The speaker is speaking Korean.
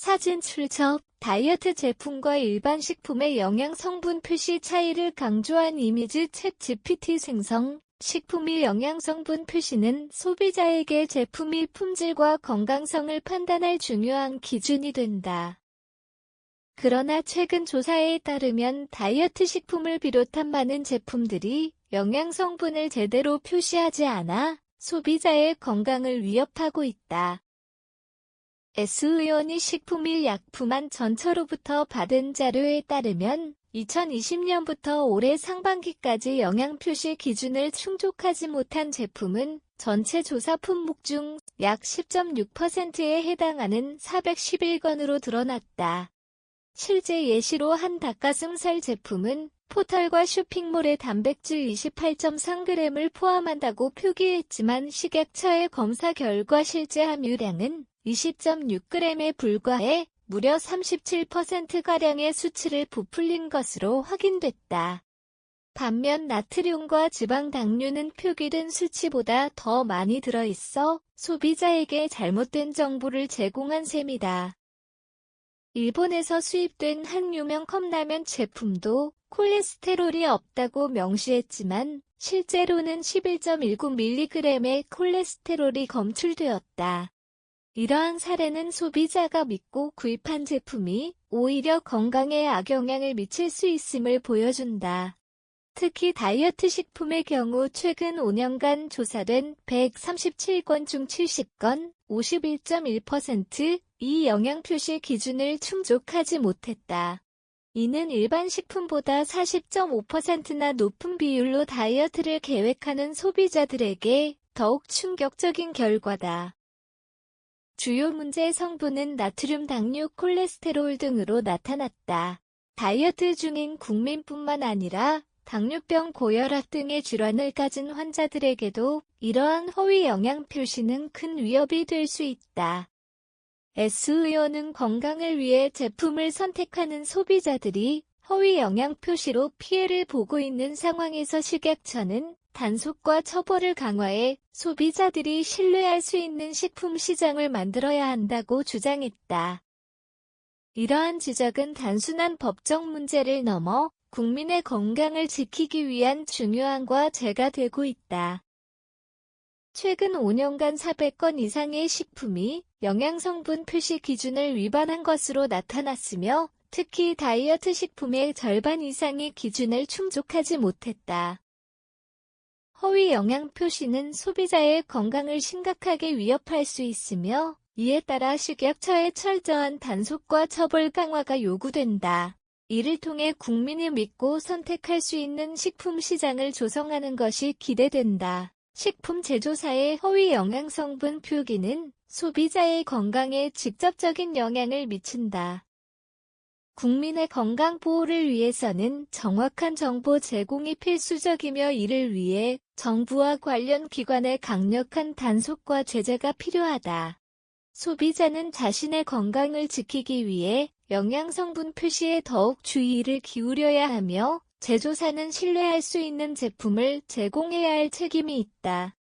사진 출처 다이어트 제품과 일반 식품의 영양 성분 표시 차이를 강조한 이미지 챗 GPT 생성 식품의 영양 성분 표시는 소비자에게 제품의 품질과 건강성을 판단할 중요한 기준이 된다. 그러나 최근 조사에 따르면 다이어트 식품을 비롯한 많은 제품들이 영양 성분을 제대로 표시하지 않아 소비자의 건강을 위협하고 있다. S 의원이 식품일 약품안 전처로부터 받은 자료에 따르면 2020년부터 올해 상반기까지 영양 표시 기준을 충족하지 못한 제품은 전체 조사 품목 중 약 10.6%에 해당하는 411건으로 드러났다. 실제 예시로 한 닭가슴살 제품은 포털과 쇼핑몰의 단백질 28.3g을 포함한다고 표기했지만 식약처의 검사 결과 실제 함유량은 20.6g에 불과해 무려 37%가량의 수치를 부풀린 것으로 확인됐다. 반면 나트륨과 지방 당류는 표기된 수치보다 더 많이 들어있어 소비자에게 잘못된 정보를 제공한 셈이다. 일본에서 수입된 한 유명 컵라면 제품도 콜레스테롤이 없다고 명시했지만 실제로는 11.19mg의 콜레스테롤이 검출되었다. 이러한 사례는 소비자가 믿고 구입한 제품이 오히려 건강에 악영향을 미칠 수 있음을 보여준다. 특히 다이어트 식품의 경우 최근 5년간 조사된 137건 중 70건, 51.1%이 영양 표시 기준을 충족하지 못했다. 이는 일반 식품보다 40.5%나 높은 비율로 다이어트를 계획하는 소비자들에게 더욱 충격적인 결과다. 주요 문제 성분은 나트륨, 당류, 콜레스테롤 등으로 나타났다. 다이어트 중인 국민뿐만 아니라 당뇨병, 고혈압 등의 질환을 가진 환자들에게도 이러한 허위 영양 표시는 큰 위협이 될 수 있다. S 의원은 건강을 위해 제품을 선택하는 소비자들이 허위 영양 표시로 피해를 보고 있는 상황에서 식약처는 단속과 처벌을 강화해 소비자들이 신뢰할 수 있는 식품 시장을 만들어야 한다고 주장했다. 이러한 지적은 단순한 법적 문제를 넘어 국민의 건강을 지키기 위한 중요한 과제가 되고 있다. 최근 5년간 400건 이상의 식품이 영양성분 표시 기준을 위반한 것으로 나타났으며 특히 다이어트 식품의 절반 이상이 기준을 충족하지 못했다. 허위 영양 표시는 소비자의 건강을 심각하게 위협할 수 있으며 이에 따라 식약처의 철저한 단속과 처벌 강화가 요구된다. 이를 통해 국민이 믿고 선택할 수 있는 식품 시장을 조성하는 것이 기대된다. 식품 제조사의 허위 영양성분 표기는 소비자의 건강에 직접적인 영향을 미친다. 국민의 건강 보호를 위해서는 정확한 정보 제공이 필수적이며 이를 위해 정부와 관련 기관의 강력한 단속과 제재가 필요하다. 소비자는 자신의 건강을 지키기 위해 영양성분 표시에 더욱 주의를 기울여야 하며 제조사는 신뢰할 수 있는 제품을 제공해야 할 책임이 있다.